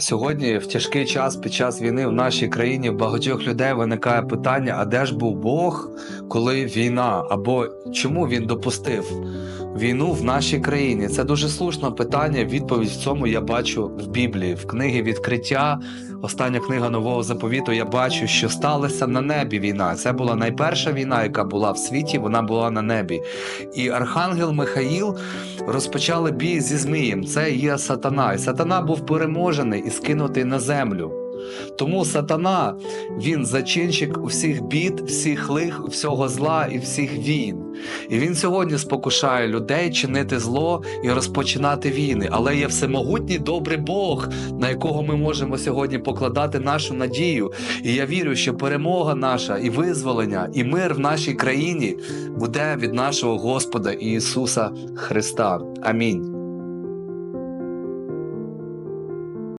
Сьогодні, в тяжкий час під час війни в нашій країні багатьох людей виникає питання: а де ж був Бог, коли війна? Або чому він допустив війну в нашій країні? Це дуже слушне питання. Відповідь в цьому я бачу в Біблії, в книгі відкриття. Остання книга нового заповіту. Я бачу, що сталася на небі війна. Це була найперша війна, яка була в світі. Вона була на небі. І архангел Михаїл розпочали бій зі Змієм. Це є сатана. І сатана був переможений і скинутий на землю. Тому сатана він зачинщик усіх бід, всіх лих, всього зла і всіх війн. І він сьогодні спокушає людей чинити зло і розпочинати війни. Але є всемогутній добрий Бог, на якого ми можемо сьогодні покладати нашу надію. І я вірю, що перемога наша, і визволення, і мир в нашій країні буде від нашого Господа Ісуса Христа. Амінь.